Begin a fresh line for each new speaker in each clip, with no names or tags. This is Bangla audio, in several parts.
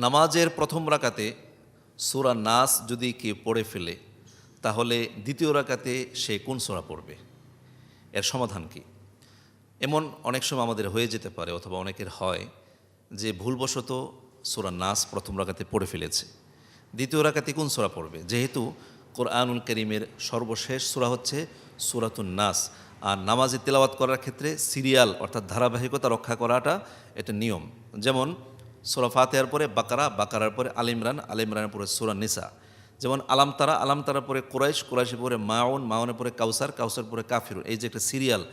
নামাজের প্রথম রাকাতে সুরা নাস যদি কেউ পড়ে ফেলে, তাহলে দ্বিতীয় রাকাতে সে কোন সোরা পড়বে? এর সমাধান কি? এমন অনেক সময় আমাদের হয়ে যেতে পারে অথবা অনেকের হয় যে ভুলবশত সোরা নাস প্রথম রাকাতে পড়ে ফেলেছে। দ্বিতীয় রাকাতে কোন সোরা পড়বে? যেহেতু কোরআনুল করিমের সর্বশেষ সোরা হচ্ছে সুরাতুন নাস। আর নামাজে তেলাওয়াত করার ক্ষেত্রে সিরিয়াল অর্থাৎ ধারাবাহিকতা রক্ষা করাটা এটা নিয়ম। যেমন সোরা ফাতেহার পরে বাকারা, বাকারার পরে আলিমরান আলিমরানের পরে সুরা নিসা। যেমন আলামতারা আলামতারা পরে কোরাইশ, কোরাইশের পরে মাউন, মাউনের পরে কাউসার কাউসার পরে কাফিরুন। এই যে একটা সিরিয়াল,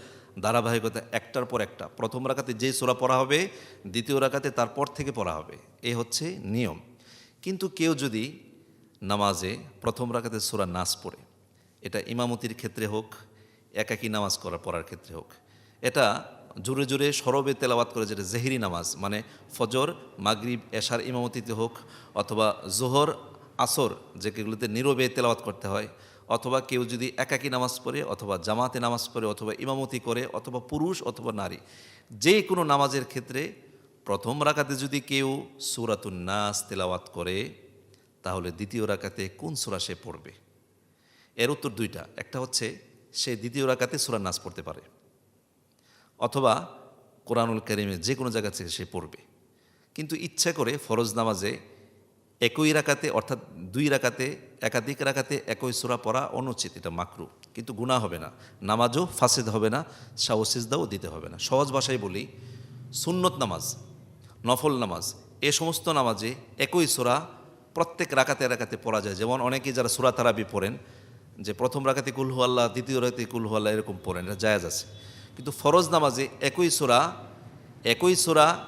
ধারাবাহিকতা একটার পর একটা। প্রথম রাখাতে যেই সোরা পড়া হবে, দ্বিতীয় রাখাতে তারপর থেকে পড়া হবে। এ হচ্ছে নিয়ম। কিন্তু কেউ যদি নামাজে প্রথম রাখাতে সোরা নাচ পড়ে, এটা ইমামতির ক্ষেত্রে হোক, একাকী নামাজ করা পড়ার ক্ষেত্রে হোক, এটা জোরে জোরে সরবে তেলাওয়াত করে যেটা জেহেরি নামাজ মানে ফজর, মাগরিব, এশার ইমামতিতে হোক অথবা জোহর, আসর যেগুলোতে নীরবে তেলাওয়াত করতে হয়, অথবা কেউ যদি একাকী নামাজ পড়ে, অথবা জামাতে নামাজ পড়ে, অথবা ইমামতি করে, অথবা পুরুষ অথবা নারী, যে কোনো নামাজের ক্ষেত্রে প্রথম রাকাতে যদি কেউ সুরাতুন নাস তেলাওয়াত করে, তাহলে দ্বিতীয় রাকাতে কোন সুরা সে পড়বে? এর উত্তর দুইটা, একটা হচ্ছে সে দ্বিতীয় রাকাতে সুরা নাচ পড়তে পারে। অথবা কোরআনুল করিমের যে কোনো জায়গা থেকে সে পড়বে। কিন্তু ইচ্ছা করে ফরজ নামাজে একই রাকাতে, অর্থাৎ দুই রাকাতে, একাধিক রাকাতে একই সুরা পড়া অনুচিত, এটা মাকরু। কিন্তু গুণা হবে না। নামাজও ফাসেদ হবে না সাহসিজদাও দিতে হবে না। সহজ ভাষায় বলি, সুন্নত নামাজ, নফল নামাজ, এ সমস্ত নামাজে একই সুরা প্রত্যেক রাকাতে রাকাতে পড়া যায়। যেমন অনেকেই যারা সুরা তারাবি পড়েন, যে প্রথম রাকাতে কুলহু আল্লাহ দ্বিতীয় রাকাতে কুলহু আল্লাহ এরকম পড়েন, এটা জায়াজ আছে। কিন্তু ফরজ নামাজে একই সুরা একই সুরা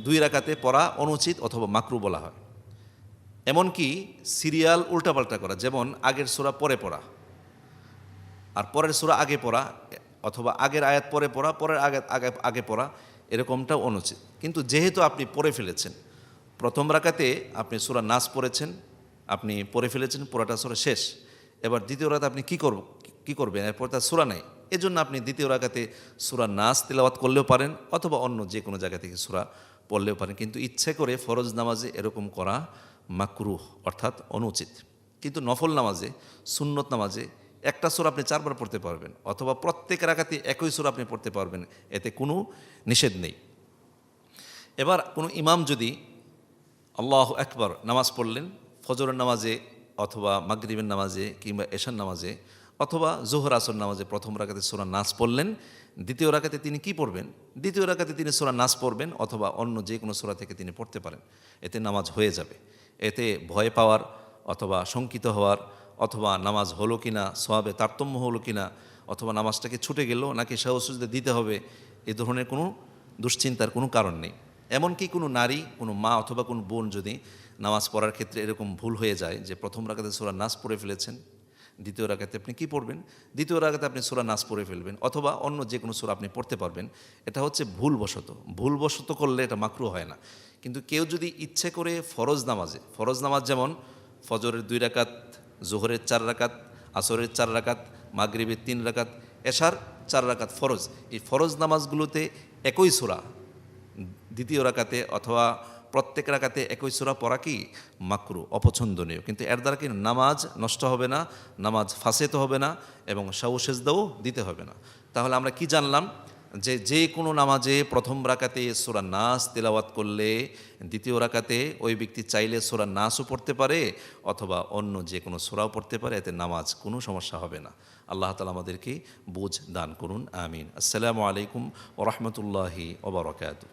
দুই রাকাতে পড়া অনুচিত অথবা মাকরু বলা হয়। এমনকি সিরিয়াল উল্টাপাল্টা করা, যেমন আগের সুরা পরে পড়া। আর পরের সুরা আগে পড়া, অথবা আগের আয়াত পরে পড়া, পরের আগে আগে আগে পড়া এরকমটাও অনুচিত। কিন্তু যেহেতু আপনি পড়ে ফেলেছেন, প্রথম রাকাতে আপনি সুরা নাচ পড়েছেন, আপনি পড়ে ফেলেছেন পুরাটা সুরা শেষ। এবার দ্বিতীয় রাতে আপনি কী করব, কী করবেন? এরপর তার সুরা নেই। এজন্য আপনি দ্বিতীয় রাকাতে সুরা নাচ তেলাওয়াত করলেও পারেন অথবা অন্য যে কোনো জায়গা থেকে সুরা পড়লেও পারেন। কিন্তু ইচ্ছে করে ফরজ নামাজে এরকম করা মাকরুহ, অর্থাৎ অনুচিত। কিন্তু নফল নামাজে, সুন্নত নামাজে একটা সুর আপনি চারবার পড়তে পারবেন অথবা প্রত্যেক রাখাতে একই সুর আপনি পড়তে পারবেন, এতে কোনো নিষেধ নেই। এবার কোনো ইমাম যদি আল্লাহ একবার নামাজ পড়লেন, ফজরের নামাজে অথবা মাগরিবের নামাজে কিংবা এশার নামাজে অথবা জোহর আসর নামাজে প্রথম রাখাতে সোরা নাচ পড়লেন, দ্বিতীয় রাখাতে তিনি কি পড়বেন? দ্বিতীয় রাখাতে তিনি সোরা নাচ পড়বেন অথবা অন্য যে কোনো সোরা থেকে তিনি পড়তে পারেন। এতে নামাজ হয়ে যাবে। এতে ভয় পাওয়ার অথবা শঙ্কিত হওয়ার অথবা নামাজ হলো কিনা সোয়াবে তারতম্য হলো কিনা, অথবা নামাজটাকে ছুটে গেল নাকি সাহসুজতে দিতে হবে, এ ধরনের কোনো দুশ্চিন্তার কোনো কারণ নেই। এমনকি কোনো নারী, কোনো মা অথবা কোনো বোন যদি নামাজ পড়ার ক্ষেত্রে এরকম ভুল হয়ে যায় যে প্রথম রাখাতে সোরা নাচ পড়ে ফেলেছেন দ্বিতীয় রাগাতে আপনি কি পড়বেন? দ্বিতীয় রাগাতে আপনি সোরা নাচ পড়ে ফেলবেন অথবা অন্য যে কোনো সোরা আপনি পড়তে পারবেন। এটা হচ্ছে ভুলবশত। ভুলবশত করলে এটা মাকরু হয় না। কিন্তু কেউ যদি ইচ্ছে করে ফরজ নামাজে, ফরজ নামাজ যেমন ফজরের দুই রাকাত, জোহরের চার রাকাত, আসরের চার রাকাত, মাগরিবের তিন রাকাত, এশার চার রাকাত ফরজ, এই ফরজ নামাজগুলোতে একই সোরা দ্বিতীয় রাকাতে অথবা প্রত্যেক রাকাতে একই সুরা পড়া কি? মাকরু, অপছন্দনীয়। কিন্তু এর দ্বারা কি নামাজ নষ্ট হবে না, নামাজ ফাঁসেত হবে না এবং সাউসেজদাও দিতে হবে না। তাহলে আমরা কি জানলাম? যে যে কোনো নামাজে প্রথম রাকাতে সোরা নাস তেলাওয়াত করলে, দ্বিতীয় রাকাতে ওই ব্যক্তি চাইলে সোরা নাসও পড়তে পারে অথবা অন্য যে কোনো সোরাও পড়তে পারে, এতে নামাজ কোনো সমস্যা হবে না। আল্লাহ তালা আমাদেরকে বুঝ দান করুন, আমিন। আসসালামু আলাইকুম ওরহমতুল্লাহি ওবরাকাতু